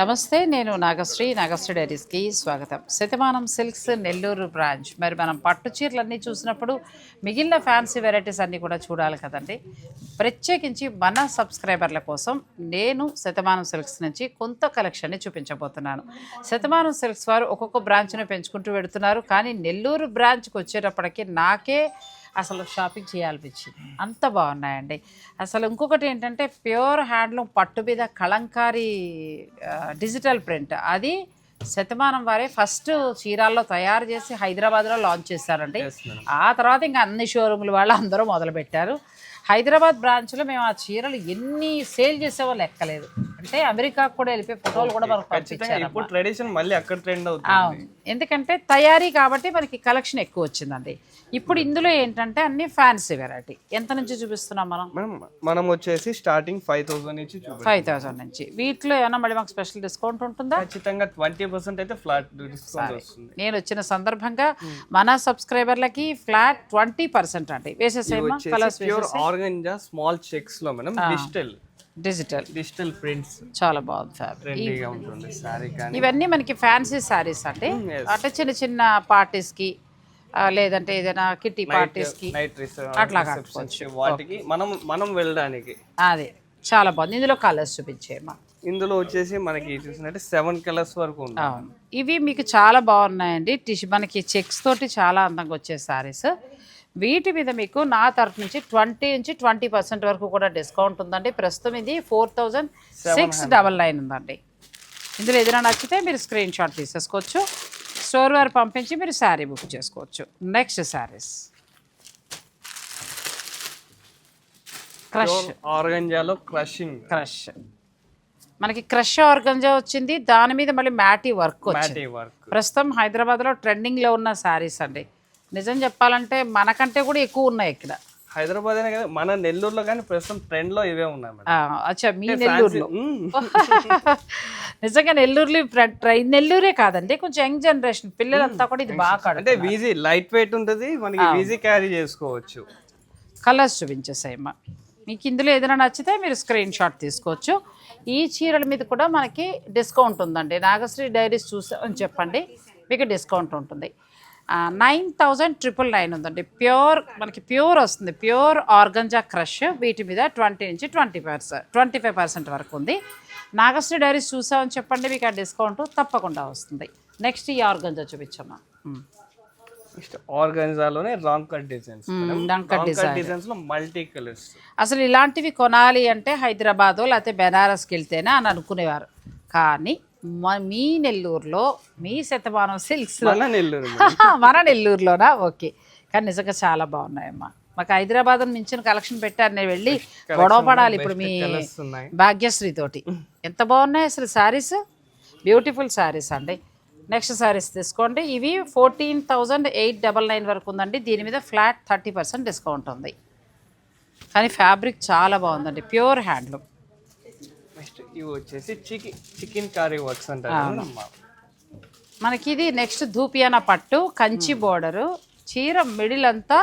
నమస్తే నేను నాగశ్రీ. నాగశ్రీ డైరీస్కి స్వాగతం. Shatamanam silks Nellore branch. మరి మనం పట్టు చీరలన్నీ చూసినప్పుడు మిగిలిన ఫ్యాన్సీ వెరైటీస్ అన్నీ కూడా చూడాలి కదండి. ప్రత్యేకించి మన సబ్స్క్రైబర్ల కోసం నేను శతమానం సిల్క్స్ నుంచి కొంత కలెక్షన్ని చూపించబోతున్నాను. శతమానం సిల్క్స్ వారు ఒక్కొక్క బ్రాంచ్ను పెంచుకుంటూ పెడుతున్నారు కానీ నెల్లూరు బ్రాంచ్కి వచ్చేటప్పటికి నాకే అసలు షాపింగ్ చేయాలనిపించింది. అంత బాగున్నాయండి. అసలు ఇంకొకటి ఏంటంటే ప్యూర్ హ్యాండ్లూమ్ పట్టు మీద కలంకారీ డిజిటల్ ప్రింట్. అది శతమానం వారే ఫస్ట్ చీరాల్లో తయారు చేసి హైదరాబాద్లో లాంచ్ చేశారండి. ఆ తర్వాత ఇంకా అన్ని షోరూములు వాళ్ళు అందరూ మొదలుపెట్టారు. హైదరాబాద్ బ్రాంచ్లో మేము ఆ చీరలు ఎన్ని సేల్ చేసేవాళ్ళు ఎక్కలేదు అంటే అమెరికాకు కూడా వెళ్ళిపోయి ఫోటోలు కూడా మనకు పంపించారు ఇప్పుడు ట్రెడిషన్ మళ్ళీ అక్కడ ట్రెండ్ అవుతుంది. ఎందుకంటే తయారీ కాబట్టి మనకి కలెక్షన్ ఎక్కువ వచ్చిందండి. ఇప్పుడు ఇందులో ఏంటంటే అన్ని ఫ్యాన్సీ వెరైటీ. ఎంత నుంచి చూపిస్తున్నాం మనం? మనం వచ్చేసి స్టార్టింగ్ ఫైవ్ థౌసండ్ నుంచి ఫైవ్ థౌసండ్ నుంచి. వీటిలో ఏమన్నా మళ్ళీ మాకు స్పెషల్ డిస్కౌంట్ ఉంటుందా? ఖచ్చితంగా ట్వంటీ పర్సెంట్ అయితే ఫ్లాట్ డిస్కౌంట్ వస్తుంది. నేను వచ్చిన సందర్భంగా మన సబ్స్క్రైబర్లకి ఫ్లాట్ ట్వంటీ పర్సెంట్ అండి. వేసేసేమా కలర్స్ ఆర్గంజా స్మాల్ చెక్స్లో మనం డిజిటల్. డిజిటల్ డిజిటల్ ప్రింట్స్ చాలా బాగుంది ట్రెండీగా ఉంటుంది సారీ కానీ. ఇవన్నీ మనకి ఫ్యాన్సీ శారీస్ అండి. Yes. అంటే చిన్న చిన్న పార్టీస్కి లేదంటే ఏదైనా కిట్టి పార్టీస్కి నైట్ డ్రెస్ అట్లా వాటికి మనం మనం వెళ్ళడానికి. అదే చాలా బాగుంది. ఇందులో కలర్స్ చూపించేయమ్మా. ఇందులో వచ్చేసి మనకి చూసినట్టే సెవెన్ కలర్స్ వరకు అవును. ఇవి మీకు చాలా బాగున్నాయండి. టిష్ మనకి చెక్స్ తోటి చాలా అందంగా వచ్చే సారీస్ వీటి మీద మీకు నా తరఫు నుంచి ట్వంటీ నుంచి ట్వంటీ పర్సెంట్ వరకు కూడా డిస్కౌంట్ ఉందండి. ప్రస్తుతం ఇది four thousand six double nine ఉందండి. ఇందులో ఏదైనా నచ్చితే మీరు స్క్రీన్ షాట్ తీసేసుకోవచ్చు. స్టోర్ వారు పంపించి మీరు శారీ బుక్ చేసుకోవచ్చు. Next sarees. క్రష్. ఆర్గంజాలో క్రషింగ్. క్రష్. మనకి క్రష్ ఆర్గంజా వచ్చింది. దాని మీద మళ్ళీ మ్యాటీ వర్క్ వచ్చింది. Matty work. ప్రస్తుతం హైదరాబాద్లో ట్రెండింగ్లో ఉన్న శారీస్ అండి. నిజం చెప్పాలంటే మనకంటే కూడా ఎక్కువ ఉన్నాయి ఇక్కడ. హైదరాబాద్ అనే కదా మన నెల్లూరులో కానీ ప్రస్తుతం ట్రెండ్లో ఇవే ఉన్నాయి మేడం. అచ్చా మీ నెల్లూరులో. నిజంగా నెల్లూరులో ప్ర- ట్రై- నెల్లూరే కాదండి కొంచెం యంగ్ జనరేషన్ పిల్లలంతా కూడా ఇది బాగా అంటే వీజీ లైట్ వెయిట్ ఉంటుంది మనకి వీజీ క్యారీ చేసుకోవచ్చు. కలర్స్ చూపించేసాయమ్మా. మీకు ఇందులో ఏదైనా నచ్చితే మీరు స్క్రీన్ షాట్ తీసుకోవచ్చు. ఈ చీరల మీద కూడా మనకి డిస్కౌంట్ ఉందండి. నాగశ్రీ డైరీస్ చూసామని చెప్పండి మీకు డిస్కౌంట్ ఉంటుంది. నైన్ థౌజండ్ ట్రిపుల్ నైన్ ఉందండి. ప్యూర్ మనకి ప్యూర్ వస్తుంది. Pure organza crush. వీటి మీద ట్వంటీ నుంచి twenty percent twenty five percent వరకు ఉంది. నాగశ్రీ డైరీస్ చూసామని చెప్పండి మీకు ఆ డిస్కౌంట్ తప్పకుండా వస్తుంది. నెక్స్ట్ ఈ ఆర్గంజా చూపించమ్మా. Um. Next ఆర్గన్జాలోనే wrong cut designs wrong cut design. డిజైన్స్లో మల్టీ కలర్స్. అసలు ఇలాంటివి కొనాలి అంటే హైదరాబాదో లేకపోతే బెనారస్కి వెళ్తేనే అని అనుకునేవారు. కానీ మ- మీ నెల్లూరులో మీ శతమానం సిల్క్స్ మన నెల్లూరు మన నెల్లూరులోనా? ఓకే. కానీ నిజంగా చాలా బాగున్నాయమ్మా. మాకు హైదరాబాద్ మించిన కలెక్షన్ పెట్టారు. నేను వెళ్ళి గొడవ పడాలి ఇప్పుడు మీ భాగ్యశ్రీ తోటి. ఎంత బాగున్నాయి అసలు శారీస్ బ్యూటిఫుల్ శారీస్ అండి. నెక్స్ట్ శారీస్ తీసుకోండి. ఇవి fourteen thousand eight double nine వరకు ఉందండి. దీని మీద ఫ్లాట్ థర్టీ పర్సెంట్ డిస్కౌంట్ ఉంది. కానీ ఫ్యాబ్రిక్ చాలా బాగుందండి. ప్యూర్ హ్యాండ్లూమ్ ఇవి వచ్చేసి చికెన్ చికెన్ కర్రీ వర్క్స్ అంటారు. మనకి ఇది నెక్స్ట్ ధూపియానా పట్టు కంచి బోర్డరు. చీర మిడిల్ అంతా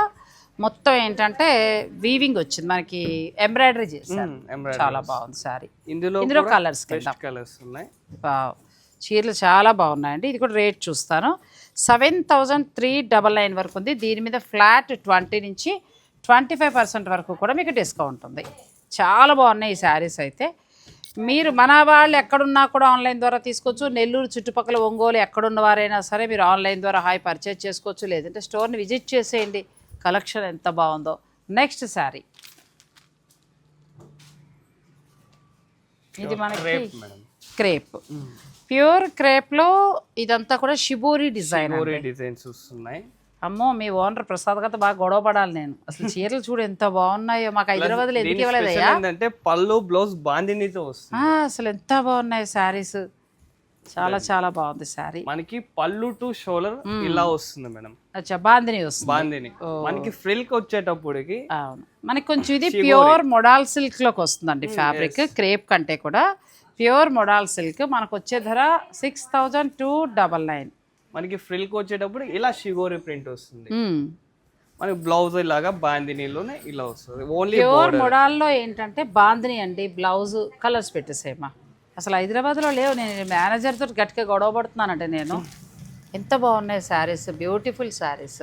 మొత్తం ఏంటంటే వీవింగ్ వచ్చింది. మనకి ఎంబ్రాయిడరీ చేశారు. చాలా బాగుంది సారీ. ఇందులో ఇందులో కలర్స్ కలర్స్ ఉన్నాయి. చీరలు చాలా బాగున్నాయండి. ఇది కూడా రేట్ చూస్తాను. Seven thousand three double nine వరకు ఉంది. దీని మీద ఫ్లాట్ ట్వంటీ నుంచి ట్వంటీ ఫైవ్ పర్సెంట్ వరకు కూడా మీకు డిస్కౌంట్ ఉంది. చాలా బాగున్నాయి ఈ శారీస్ అయితే. మీరు మన వాళ్ళు ఎక్కడున్నా కూడా ఆన్లైన్ ద్వారా తీసుకోవచ్చు. నెల్లూరు చుట్టుపక్కల ఒంగోలు ఎక్కడున్న వారైనా సరే మీరు ఆన్లైన్ ద్వారా హాయ్ పర్చేజ్ చేసుకోవచ్చు. లేదంటే స్టోర్ని విజిట్ చేసేయండి. కలెక్షన్ ఎంత బాగుందో. Next saree. ఇది మనకి క్రేప్. ప్యూర్ క్రేప్లో ఇదంతా కూడా షిబోరి డిజైన్ డిజైన్స్ వస్తున్నాయి. అమ్మో మీ ఓనర్ ప్రసాద్ గారితో బాగా గొడవ పడాలి నేను. అసలు చీరలు చూడు ఎంత బాగున్నాయో. మాకు ఎందుకు ఇవ్వలేదయ్యా? స్పెషల్ ఏంటంటే పళ్ళు బ్లౌజ్ బాందినితో వస్తుంది. అసలు ఎంత బాగున్నాయి శారీస్. చాలా చాలా బాగుంది శారీ. మనకి పళ్ళు టు షోల్డర్ ఇలా వస్తుంది మేడం. అచ్చా బాందిని వస్తుంది. బాందిని. మనకి ఫ్రిల్క్ వచ్చేటప్పటికి అవును. మనకి కొంచెం ఇది ప్యూర్ మొడాల్ సిల్క్లోకి వస్తుందండి ఫ్యాబ్రిక్ క్రేప్ కంటే కూడా. Pure modal silk. మనకు వచ్చే ధర six thousand two double nine. మనకి ఫ్రిల్క్ వచ్చేటప్పుడు ఇలా షిగోరి ప్రింట్ వస్తుంది. మనకి బ్లౌజ్ ఇలాగా బాందినీలోనే ఇలా వస్తుంది. ఓన్లీ ప్యూర్ మొడాల్లో ఏంటంటే బాందిని అండి బ్లౌజ్ కలర్స్ పెట్టేసేమా అసలు హైదరాబాద్లో లేవు నేను మేనేజర్తో గట్టిగా గొడవ పడుతున్నానంటే నేను. ఎంత బాగున్నాయి sarees beautiful sarees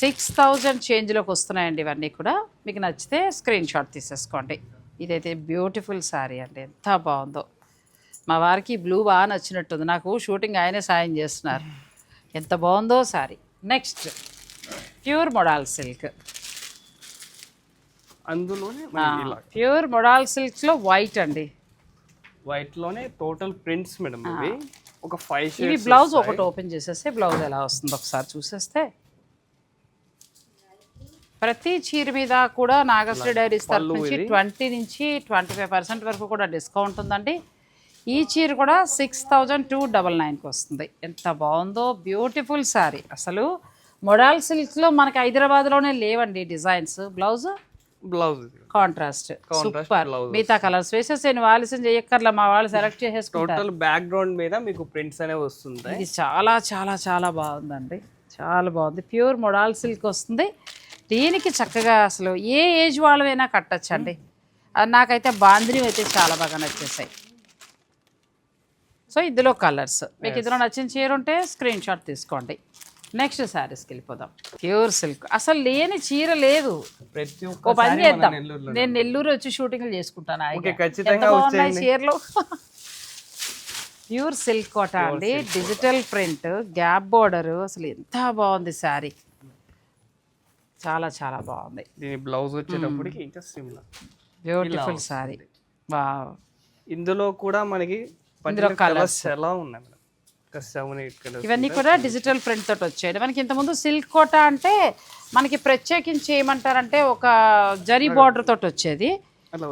six thousand చేంజ్లోకి వస్తున్నాయండి ఇవన్నీ కూడా. మీకు నచ్చితే స్క్రీన్ షాట్ తీసేసుకోండి. ఇదైతే బ్యూటిఫుల్ శారీ అండి. ఎంత బాగుందో. మా వారికి బ్లూ బాగా నచ్చినట్టుంది. నాకు షూటింగ్ ఆయనే సాయం చేస్తున్నారు. ఎంత బాగుందో saree next pure modal silk. అందులోనే ప్యూర్ మొడాల్ సిల్క్లో వైట్ అండి. వైట్లోనే టోటల్ ప్రింట్స్ మేడం ఇవి. ఒక ఫైవ్ ఇవి బ్లౌజ్ ఒకటి ఓపెన్ చేసేస్తే బ్లౌజ్ ఎలా వస్తుందో ఒకసారి చూసేస్తే. ప్రతి చీర మీద కూడా నాగశ్రీ డైరీస్ తరఫు నుంచి ట్వంటీ నుంచి ట్వంటీ ఫైవ్ పర్సెంట్ వరకు కూడా డిస్కౌంట్ ఉందండి. ఈ చీర కూడా సిక్స్ థౌజండ్ టూ డబల్ నైన్కి వస్తుంది. ఎంత బాగుందో బ్యూటిఫుల్ శారీ అసలు మొడాల్ సిల్క్లో మనకి హైదరాబాద్లోనే లేవండి designs. Blouse? Blouse contrast. Super. మిగతా కలర్స్ వేసేస్తే నువ్వు ఆలస్యం చేయక్కర్లా మా వాళ్ళు సెలెక్ట్ చేసేసుకుంటారు. టోటల్ బ్యాక్గ్రౌండ్ మీద మీకు ప్రింట్స్ అనేవి వస్తుంటాయి. ఇది చాలా చాలా చాలా బాగుందండి. చాలా బాగుంది. ప్యూర్ మొడాల్ సిల్క్ వస్తుంది. దీనికి చక్కగా అసలు ఏ ఏజ్ వాళ్ళమైనా కట్టచ్చండి. అది నాకైతే బాందిని అయితే చాలా బాగా నచ్చేసాయి. సో ఇందులో కలర్స్. మీకు ఇందులో నచ్చిన చీర ఉంటే స్క్రీన్ షాట్ తీసుకోండి. నెక్స్ట్ శారీస్కి వెళ్ళిపోదాం. Pure silk. అసలు లేని చీర లేదు. ప్రతి ఒక్క పని చేద్దాం. నేను నెల్లూరు వచ్చి షూటింగ్లు చేసుకుంటాను. చీరలు? ప్యూర్ సిల్క్ కోట అండి. Digital print gap border. అసలు ఎంత బాగుంది శారీ. చాలా చాలా బాగుంది. దీని బ్లౌజ్ వచ్చేటప్పటికి ఇంకా సిమిలర్. బ్యూటిఫుల్ శారీ. వా ఇందులో కూడా మనకి ఇందులో కలర్స్ ఎలా ఉన్నాయి మేడం? ఒక సెవెన్ ఎయిట్ కలర్స్ ఇవన్నీ కూడా డిజిటల్ ప్రింట్ తోటి వచ్చాయి. మనకి ఇంతకుముందు సిల్క్ కోట అంటే మనకి ప్రత్యేకించి ఏమంటారంటే ఒక జరీ బార్డర్ తోటి వచ్చేది.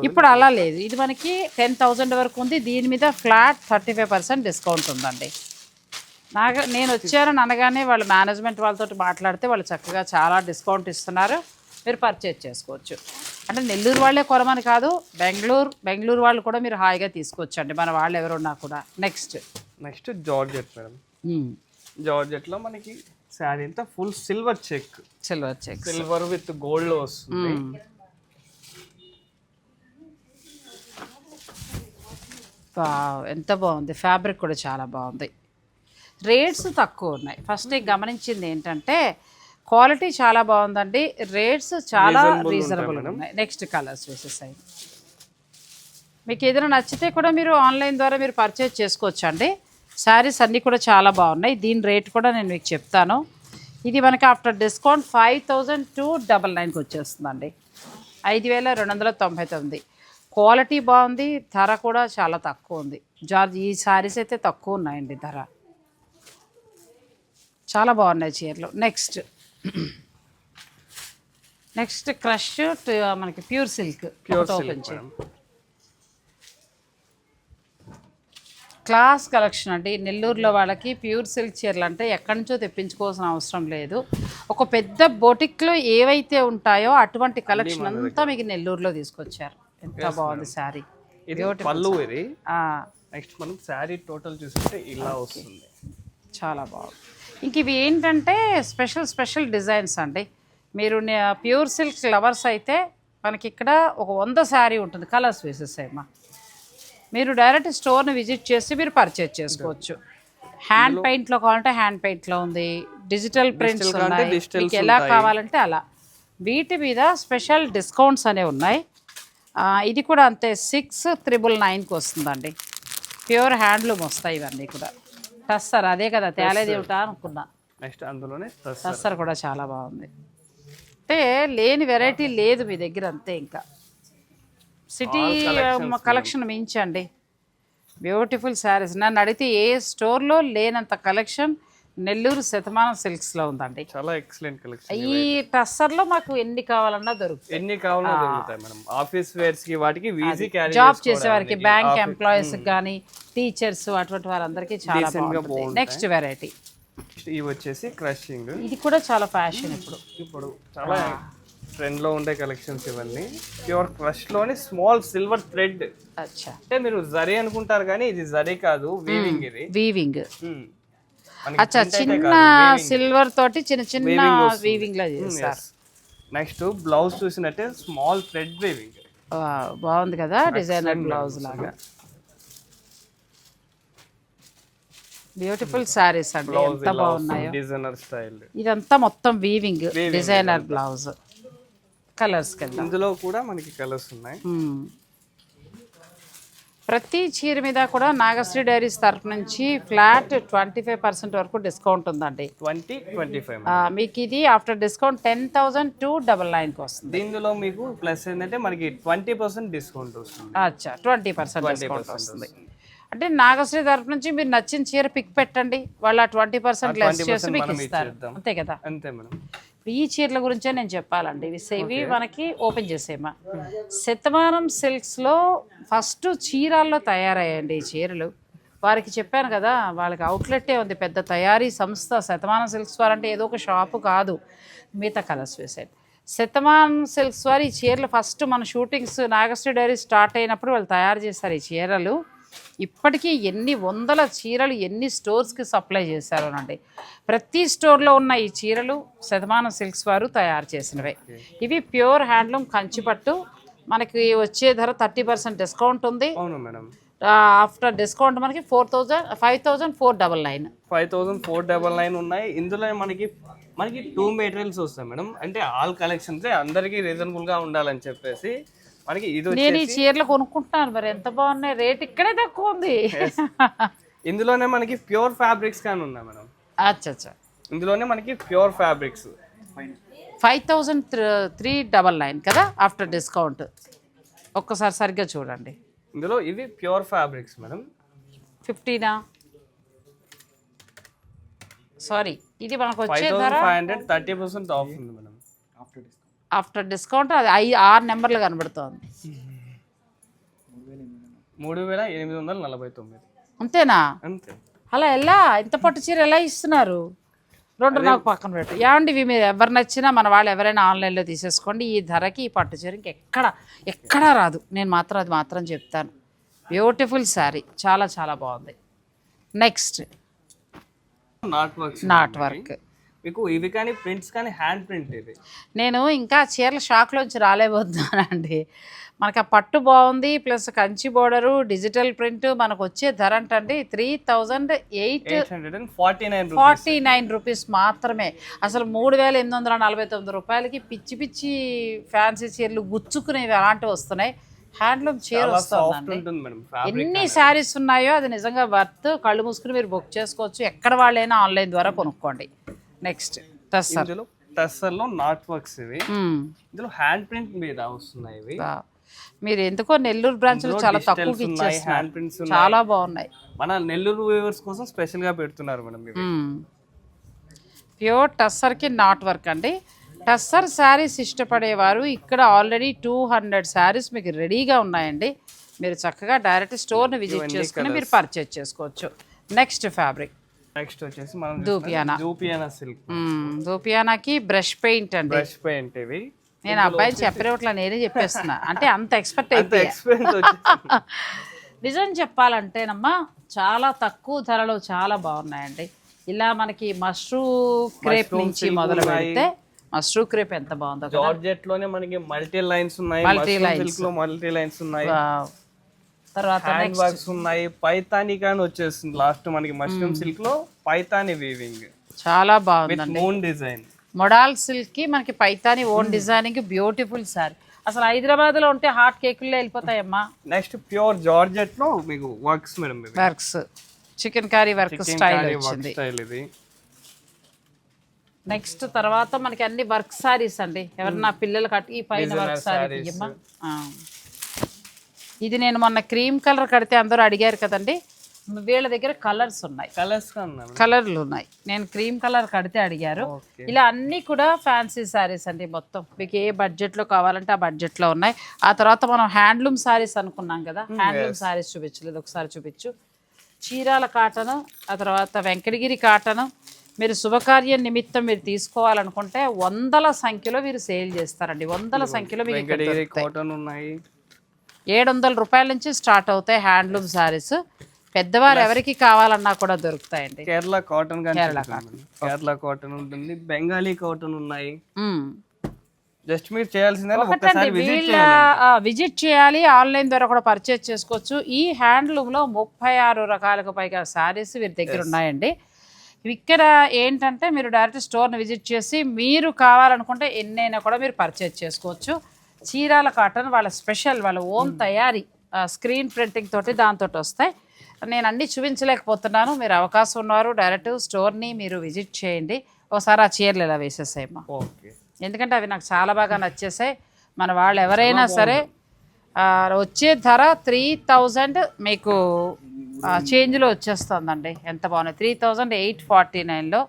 ఇప్పుడు అలా లేదు. ఇది మనకి టెన్ థౌజండ్ వరకు ఉంది. దీని మీద flat thirty five percent discount ఉందండి. నాకు నేను వచ్చారని అనగానే వాళ్ళు మేనేజ్మెంట్ వాళ్ళతో మాట్లాడితే వాళ్ళు చక్కగా చాలా డిస్కౌంట్ ఇస్తున్నారు. మీరు పర్చేజ్ చేసుకోవచ్చు. అంటే నెల్లూరు వాళ్ళే కొరమని కాదు బెంగళూరు బెంగళూరు వాళ్ళు కూడా మీరు హాయిగా తీసుకోవచ్చండి మన వాళ్ళు ఎవరున్నా కూడా. నెక్స్ట్ నెక్స్ట్ జార్జెట్ మేడం జార్జెట్లో మనకి శారీ అంతా full silver check silver check silver with gold వస్తుంది. ఎంత బాగుంది. ఫ్యాబ్రిక్ కూడా చాలా బాగుంది. రేట్స్ తక్కువ ఉన్నాయి. ఫస్ట్ నేను గమనించింది ఏంటంటే క్వాలిటీ చాలా బాగుందండి. రేట్స్ చాలా రీజనబుల్ ఉన్నాయి. నెక్స్ట్ కలర్స్ వేసేసాయి మీకు ఏదైనా నచ్చితే కూడా మీరు ఆన్లైన్ ద్వారా మీరు పర్చేజ్ చేసుకోవచ్చు అండి శారీస్ అన్నీ కూడా చాలా బాగున్నాయి. దీని రేట్ కూడా నేను మీకు చెప్తాను. ఇది మనకి after discount five thousand two double నైన్కి వచ్చేస్తుందండి. ఐదు వేల రెండు వందల తొంభై తొమ్మిది. క్వాలిటీ బాగుంది. ధర కూడా చాలా తక్కువ ఉంది. జార్జ్ ఈ శారీస్ అయితే తక్కువ ఉన్నాయండి ధర. చాలా బాగున్నాయి చీరలు. నెక్స్ట్ నెక్స్ట్ క్రష్ మనకి pure silk pure open silk class collection అండి. నెల్లూరులో వాళ్ళకి ప్యూర్ సిల్క్ చీరలు అంటే ఎక్కడి నుంచో తెప్పించుకోవాల్సిన అవసరం లేదు. ఒక పెద్ద బొటిక్లో ఏవైతే ఉంటాయో అటువంటి కలెక్షన్ అంతా మీకు నెల్లూరులో తీసుకొచ్చారు. ఎంత బాగుంది శారీ ఇది పళ్ళు ఇది. ఆ, నెక్స్ట్ మనం శారీ టోటల్ చూసుకుంటే ఇలా వస్తుంది. చాలా బాగుంది. ఇంక ఇవి ఏంటంటే స్పెషల్ స్పెషల్ డిజైన్స్ అండి. మీరు ప్యూర్ సిల్క్ లవర్స్ అయితే మనకి ఇక్కడ ఒక వంద శారీ ఉంటుంది కలర్స్ వేసేసాయమ్మా. మీరు డైరెక్ట్ స్టోర్ని విజిట్ చేసి మీరు పర్చేజ్ చేసుకోవచ్చు. హ్యాండ్ పెయింట్లో కావాలంటే హ్యాండ్ పెయింట్లో ఉంది డిజిటల్ ప్రింట్స్ ఉన్నాయి. మీకు ఎలా. కావాలంటే అలా. వీటి మీద స్పెషల్ డిస్కౌంట్స్ అనేవి ఉన్నాయి. ఇది కూడా అంతే సిక్స్ త్రిబుల్ నైన్కి వస్తుందండి. ప్యూర్ హ్యాండ్లూమ్ వస్తాయి ఇవన్నీ కూడా. టస్సర్ అదే కదా తేలేది ఏమిటా అనుకున్నా. నెక్స్ట్ అందులోనే తస్ టస్సర్ కూడా చాలా బాగుంది. అంటే లేని వెరైటీ లేదు మీ దగ్గర అంతే ఇంకా. సిటీ కలెక్షన్ మించండి. బ్యూటిఫుల్ శారీస్ నన్ను అడిగితే ఏ స్టోర్లో లేనంత కలెక్షన్ నెల్లూరు శతమానం సిల్క్స్లో ఉందండి. చాలా ఎక్సలెంట్ కలెక్షన్ ఈ టస్సర్లో మాకు ఎన్ని కావాలన్నా దొరుకుతాయి. ఎన్ని కావాలో దొరుకుతాయి మేడం. ఆఫీస్ వేర్స్కి వాటికి ఈజీ క్యారీ జాబ్ చేసేవారికి బ్యాంక్ ఎంప్లాయీస్ కానీ టీచర్స్ అటువంటి వారందరికీ చాలా బాగుంటుంది. నెక్స్ట్ వెరైటీ ఇవి వచ్చేసి క్రషింగ్. ఇది కూడా చాలా ఫ్యాషన్ ఇప్పుడు. ఇప్పుడు చాలా ట్రెండ్లో ఉండే కలెక్షన్స్ ఇవన్నీ. ప్యూర్ క్రష్లోని స్మాల్ సిల్వర్ థ్రెడ్. అచ్చా. అంటే మీరు జరీ అనుకుంటారు కానీ ఇది జరీ కాదు వీవింగ్ ఇది. వీవింగ్. అచ్చా చిన్న సిల్వర్ తోటి చిన్న చిన్న వీవింగ్ లా చేస్తారు. నెక్స్ట్ బ్లౌజ్ చూసినట్టే స్మాల్ థ్రెడ్ వీవింగ్ బాగుంది కదా డిజైనర్ బ్లౌజ్ లాగా బ్యూటిఫుల్ సారీస్ అండి. ఎంత బాగున్నాయో. డిజైనర్ స్టైల్ ఇదంతా మొత్తం వీవింగ్ డిజైనర్ బ్లౌజ్ కలర్స్ కదా ఇందులో కూడా మనకి కలర్స్ ఉన్నాయి. Hmm. ప్రతి చీర మీద కూడా నాగశ్రీ డైరీస్ తరపు నుంచి ఫ్లాట్ ట్వంటీ ఫైవ్ పర్సెంట్ వరకు డిస్కౌంట్ ఉందండి. ట్వంటీ ట్వంటీ ఫైవ్ ఆ, మీకు ఇది after discount ten thousand two double నైన్కి వస్తుంది. దీనిలో మీకు ప్లస్ ఏంటంటే మనకి ట్వంటీ పర్సెంట్ డిస్కౌంట్ వస్తుంది. అచ్చా ట్వంటీ పర్సెంట్ డిస్కౌంట్ వస్తుంది. అంటే నాగశ్రీ తరపు నుంచి మీరు నచ్చిన చీర పిక్ పెట్టండి. వాళ్ళ ట్వంటీ పర్సెంట్ లెస్ చేసి మీకు ఇస్తారు. అంతే కదా? అంతే మేడం. ఈ చీరల గురించే నేను చెప్పాలండి. ఇవి ఇవి మనకి ఓపెన్ చేసేమా శతమానం సిల్క్స్లో ఫస్ట్ చీరాల్లో తయారయ్యండి ఈ చీరలు. వారికి చెప్పాను కదా వాళ్ళకి అవుట్లెట్టే ఉంది. పెద్ద తయారీ సంస్థ శతమానం సిల్క్స్ వారు అంటే ఏదో ఒక షాపు కాదు. మిగతా కలర్స్ వేసాడు శతమానం సిల్క్స్ వారు ఈ చీరలు ఫస్ట్ మన షూటింగ్స్ నాగశ్రీ డైరీ స్టార్ట్ అయినప్పుడు వాళ్ళు తయారు చేస్తారు ఈ చీరలు. ఇప్పటికీ ఎన్ని వందల చీరలు ఎన్ని స్టోర్స్కి సప్లై చేశారోనండి. ప్రతి స్టోర్లో ఉన్న ఈ చీరలు శతమానం సిల్క్స్ వారు తయారు చేసినవే. ఇవి ప్యూర్ హ్యాండ్లూమ్ కంచిపట్టు. మనకి వచ్చే ధర థర్టీ పర్సెంట్ డిస్కౌంట్ ఉంది. అవును మేడం. ఆఫ్టర్ డిస్కౌంట్ మనకి four thousand five thousand four double nine. Five thousand four double nine ఉన్నాయి. ఇందులో మనకి మనకి టూ మెటీరియల్స్ వస్తాయి మేడం. అంటే ఆల్ కలెక్షన్స్ అందరికీ రీజనబుల్గా ఉండాలని చెప్పేసి మనకి ఇది నేను ఈ చీరలు కొనుక్కుంటున్నాను మరి. ఎంత బాగున్నాయి? రేట్ ఇక్కడే తక్కువ ఉంది. ఇందులోనే మనకి ప్యూర్ ఫ్యాబ్రిక్స్ కానీ ఉన్నాయి మేడం? అచ్చా అచ్చా ఇందులోనే మనకి pure fabrics. Five thousand three double nine కదా? After discount. ఒక్కసారి సరిగ్గా చూడండి. ఇందులో ఇవి ప్యూర్ ఫ్యాబ్రిక్స్ మేడం. ఫిఫ్టీనా? సారీ ఇది మనకు వచ్చే ధర five hundred thirty percent off ఉంది మేడం. ఆఫ్టర్ డిస్కౌంట్ అది ఐ ఆరు నెంబర్లు కనబడుతోంది. మూడు వేల ఎనిమిది వందల నలభై తొమ్మిది. అంతేనా? అంతే. అలా ఎలా? ఇంత పట్టు చీర ఎలా ఇస్తున్నారు? రెండు నాకు పక్కన పెట్టు. ఏమండి ఇవి మీరు ఎవరు నచ్చినా మన వాళ్ళు ఎవరైనా ఆన్లైన్లో తీసేసుకోండి. ఈ ధరకి ఈ పట్టు చీర ఇంకెక్కడ ఎక్కడా రాదు. నేను మాత్రం అది మాత్రం చెప్తాను. బ్యూటిఫుల్ శారీ చాలా చాలా బాగుంది. Next not works not work మీకు ఇవి కానీ ప్రింట్స్ కానీ హ్యాండ్ ప్రింట్ ఇది నేను ఇంకా చీరల షాక్లోంచి రాలేబోతున్నానండి మనకి ఆ పట్టు బాగుంది plus Kanchi border digital print మనకు వచ్చే ధర అంటండి three thousand eight forty nine forty nine rupees మాత్రమే. అసలు మూడు వేల ఎనిమిది వందల నలభై తొమ్మిది రూపాయలకి పిచ్చి పిచ్చి ఫ్యాన్సీ చీరలు గుచ్చుకునేవి అలాంటివి వస్తున్నాయి. హ్యాండ్లూమ్ చీర ఫ్యాబ్రిక్ ఎన్ని శారీస్ ఉన్నాయో అది నిజంగా వర్త్ కళ్ళు మూసుకుని మీరు బుక్ చేసుకోవచ్చు. ఎక్కడ వాళ్ళైనా ఆన్లైన్ ద్వారా కొనుక్కోండి. నెక్స్ట్ టస్సర్ ఇందులో టస్సర్లో నాట్ వర్క్స్ ఇవి ఇందులో హ్యాండ్ ప్రింట్ మీద వస్తున్నాయి ఇవి. మీరు ఎందుకో నెల్లూరు బ్రాంచ్లు చాలా ఉన్నాయి ఇచ్చేస్తున్నారు. హ్యాండ్ ప్రింట్స్ చాలా బాగున్నాయి. మన నెల్లూరు వ్యూవర్స్ కోసం స్పెషల్గా పెడుతున్నారు మేడం ఇవి. ప్యూర్ టస్సర్కి నాట్ వర్క్ అండి. టస్సర్ శారీస్ ఇష్టపడేవారు ఇక్కడ ఆల్రెడీ టూ హండ్రెడ్ శారీస్ మీకు రెడీగా ఉన్నాయండి. మీరు చక్కగా డైరెక్ట్ స్టోర్ని విజిట్ చేసుకుని మీరు పర్చేజ్ చేసుకోవచ్చు. నెక్స్ట్ ఫ్యాబ్రిక్ నెక్స్ట్ వచ్చేసి మనం దూపియానా? దూపియానా సిల్క్. దూపియానాకి బ్రష్ పెయింట్ అండి. బ్రష్ పెయింట్ ఇవి. నేను అబ్బాయిని చెప్పేవట్లా నేనే చెప్పేస్తున్నా. అంటే అంత ఎక్స్పీరియన్స్ వచ్చేసి నిజం చెప్పాలంటేనమ్మా చాలా తక్కువ ధరలో చాలా బాగున్నాయండి. ఇలా మనకి మష్రూ క్రేప్ నుంచి మొదలు. పెడితే మష్రూ క్రేప్ ఎంత బాగుందో జార్జెట్లోనే మనకి మల్టీ లైన్స్ ఉన్నాయి. Multi lines. సిల్క్లో మల్టీ లైన్స్ ఉన్నాయి. తర్వాత హ్యాండ్ వర్క్స్ ఉన్నాయి. పైతాని కానీ వచ్చేస్తుంది. లాస్ట్ మనకి మష్రూమ్ Hmm. సిల్క్లో పైతాని వీవింగ్ చాలా విత్ బాగుందండి. మూన్ డిజైన్ మొడాల్ సిల్క్కి మనకి Paithani own designing beautiful sari అసలు హైదరాబాద్లో ఉంటే హాట్ కేకుల్లో వెళ్ళిపోతాయమ్మా. నెక్స్ట్ ప్యూర్ జార్జెట్లో మీకు works madam works chikankari work style వచ్చింది. స్టైల్ ఇది. నెక్స్ట్ తర్వాత మనకి అన్ని వర్క్ సారీస్ అండి. ఎవరన్నా పిల్లలు కట్టి ఈ పైన వర్క్ సారీ. ఇది నేను మొన్న క్రీమ్ కలర్ కడితే అందరూ అడిగారు కదండి. వీళ్ళ దగ్గర కలర్స్ ఉన్నాయి. కలర్స్ కలర్లు ఉన్నాయి. నేను క్రీమ్ కలర్ కడితే అడిగారు. ఇలా అన్నీ కూడా ఫ్యాన్సీ శారీస్ అండి మొత్తం. మీకు ఏ బడ్జెట్లో కావాలంటే ఆ బడ్జెట్లో ఉన్నాయి. ఆ తర్వాత మనం హ్యాండ్లూమ్ శారీస్ అనుకున్నాం కదా. హ్యాండ్లూమ్ శారీస్ చూపించలేదు. ఒకసారి చూపించు. చీరాల కాటను ఆ తర్వాత వెంకటగిరి కాటను మీరు శుభకార్యం నిమిత్తం మీరు తీసుకోవాలనుకుంటే వందల సంఖ్యలో మీరు సేల్ చేస్తారండి. వందల సంఖ్యలో మీకు. కాటన్ ఉన్నాయి. ఏడు వందల రూపాయల నుంచి స్టార్ట్ అవుతాయి హ్యాండ్లూమ్ శారీస్. పెద్దవారు ఎవరికి కావాలన్నా కూడా దొరుకుతాయండి. కేరళ కాటన్ కేరళ కేరళ కాటన్ ఉంటుంది బెంగాలీ కాటన్ ఉన్నాయి. జస్ట్ మీరు చేయాల్సిందని ఒకటండి ఒక్కసారి విజిట్ వీళ్ళ చేయాలి విజిట్ చేయాలి ఆన్లైన్ ద్వారా కూడా పర్చేజ్ చేసుకోవచ్చు. ఈ హ్యాండ్లూమ్లో ముప్పై ఆరు రకాలకు పైగా శారీస్ వీరి దగ్గర ఉన్నాయండి. ఇక్కడ ఏంటంటే మీరు డైరెక్ట్ స్టోర్ని విజిట్ చేసి మీరు కావాలనుకుంటే ఎన్నైనా కూడా మీరు పర్చేజ్ చేసుకోవచ్చు. చీరాల కాటన్ వాళ్ళ స్పెషల్ వాళ్ళ ఓన్ తయారీ స్క్రీన్ ప్రింటింగ్ తోటి దాంతో వస్తాయి. నేను అన్నీ చూపించలేకపోతున్నాను. మీరు అవకాశం ఉన్నారు. డైరెక్ట్ స్టోర్ని మీరు విజిట్ చేయండి. ఒకసారి ఆ చీరలు ఇలా వేసేసాయమ్మా. ఓకే. ఎందుకంటే అవి నాకు చాలా బాగా నచ్చేసాయి. మన వాళ్ళు ఎవరైనా సరే వచ్చే ధర త్రీ థౌజండ్ మీకు చేంజ్లో వచ్చేస్తుందండి. ఎంత బాగున్నాయి? త్రీ థౌజండ్ ఎయిట్ ఫార్టీ నైన్లో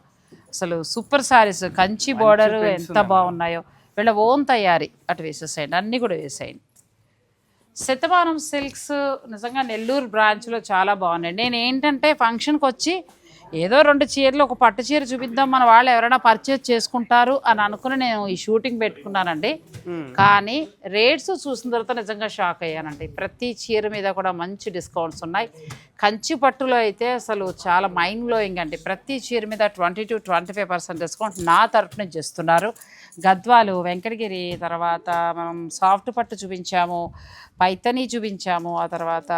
అసలు సూపర్ సారీస్ కంచి బోర్డర్ ఎంత బాగున్నాయో. వీళ్ళ ఓన్ తయారీ అటు వేసేసేయండి అన్నీ కూడా వేసేయండి. శతమానం సిల్క్స్ నిజంగా నెల్లూరు బ్రాంచ్లో చాలా బాగున్నాయి. నేను ఏంటంటే ఫంక్షన్కి వచ్చి ఏదో రెండు చీరలు ఒక పట్టు చీర చూపిద్దాం మన వాళ్ళు ఎవరైనా పర్చేజ్ చేసుకుంటారు అని అనుకుని నేను ఈ షూటింగ్ పెట్టుకున్నానండి. కానీ రేట్స్ చూసిన తర్వాత నిజంగా షాక్ అయ్యానండి. ప్రతి చీర మీద కూడా మంచి డిస్కౌంట్స్ ఉన్నాయి. కంచి పట్టులో అయితే అసలు చాలా మైండ్ బ్లోయింగ్ అండి. ప్రతి చీర మీద twenty to twenty five percent discount నా తరఫున చేస్తున్నారు. గద్వాలు వెంకటగిరి తర్వాత మనం సాఫ్ట్ పట్టు చూపించాము పైతని చూపించాము ఆ తర్వాత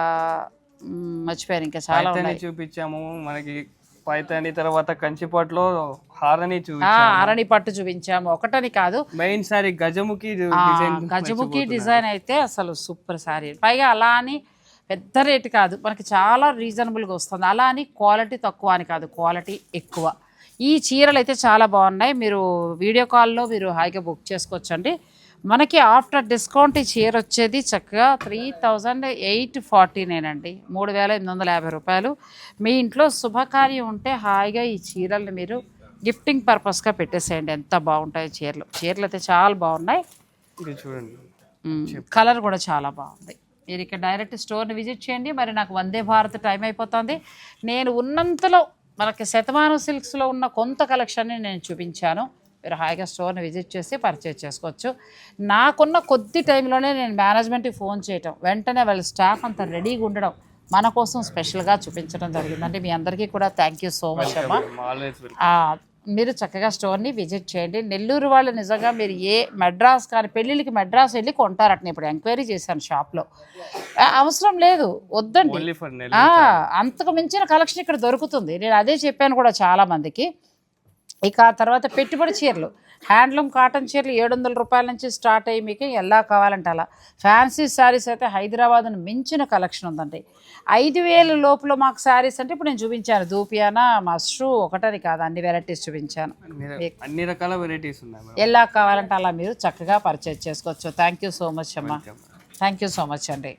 మర్చిపోయాను ఇంకా చాలా ఉన్నాయి. చూపించాము మనకి పైతాని తర్వాత కంచిపాట్లో హారని అరణి పట్టు చూపించాము. ఒకటని కాదు. మెయిన్ సారీ గజముఖి గజముఖి డిజైన్ అయితే అసలు సూపర్ సారీ. పైగా అలా అని పెద్ద రేటు కాదు. మనకి చాలా రీజనబుల్గా వస్తుంది. అలా అని క్వాలిటీ తక్కువ అని కాదు. క్వాలిటీ ఎక్కువ. ఈ చీరలు అయితే చాలా బాగున్నాయి. మీరు వీడియో కాల్లో మీరు హాయిగా బుక్ చేసుకోవచ్చండి. మనకి ఆఫ్టర్ డిస్కౌంట్ ఈ చీర వచ్చేది చక్కగా త్రీ థౌజండ్ ఎయిట్ ఫార్టీ అండి. మూడు వేల ఎనిమిది వందల యాభై రూపాయలు. మీ ఇంట్లో శుభకార్యం ఉంటే హాయిగా ఈ చీరల్ని మీరు గిఫ్టింగ్ పర్పస్గా పెట్టేసేయండి. ఎంత బాగుంటాయి చీరలు చీరలు. అయితే చాలా బాగున్నాయి. చూడండి. కలర్ కూడా చాలా బాగుంది. మీరు ఇక్కడ డైరెక్ట్ స్టోర్ని విజిట్ చేయండి. మరి నాకు వందే భారత్ టైం అయిపోతుంది. నేను ఉన్నంతలో మనకి శతమానం సిల్క్స్లో ఉన్న కొంత కలెక్షన్ని నేను చూపించాను. మీరు హాయిగా స్టోర్ని విజిట్ చేసి పర్చేజ్ చేసుకోవచ్చు. నాకున్న కొద్ది టైంలోనే నేను మేనేజ్మెంట్కి ఫోన్ చేయటం వెంటనే వాళ్ళ స్టాఫ్ అంతా రెడీగా ఉండడం మన కోసం స్పెషల్గా చూపించడం జరిగిందంటే మీ అందరికీ కూడా థ్యాంక్ యూ సో మచ్ అమ్మా. మీరు చక్కగా స్టోర్ని విజిట్ చేయండి. నెల్లూరు వాళ్ళు నిజంగా మీరు ఏ మెడ్రాస్ కానీ పెళ్ళిళ్ళకి మెడ్రాస్ వెళ్ళి కొంటారట. నేను ఇప్పుడు ఎంక్వైరీ చేశాను షాప్లో. అవసరం లేదు. వద్దండి. అంతకు మించిన కలెక్షన్ ఇక్కడ దొరుకుతుంది. నేను అదే చెప్పాను కూడా చాలా మందికి. ఇక ఆ తర్వాత పెట్టుబడి చీరలు. హ్యాండ్లూమ్ కాటన్ చీరలు ఏడు వందల రూపాయల నుంచి స్టార్ట్ అయ్యి మీకు ఎలా కావాలంటే అలా. ఫ్యాన్సీ శారీస్ అయితే హైదరాబాద్ను మించిన కలెక్షన్ ఉందండి. ఐదు వేలు లోపల మాకు శారీస్ అంటే ఇప్పుడు నేను చూపించాను. దూపియానా మష్రూ ఒకటని కాదు అన్ని వెరైటీస్ చూపించాను. అన్ని రకాల వెరైటీస్ ఉన్నాయి ఎలా కావాలంటే అలా మీరు చక్కగా పర్చేజ్ చేసుకోవచ్చు. థ్యాంక్ యూ సో మచ్ అమ్మా. థ్యాంక్ యూ సో మచ్ అండి.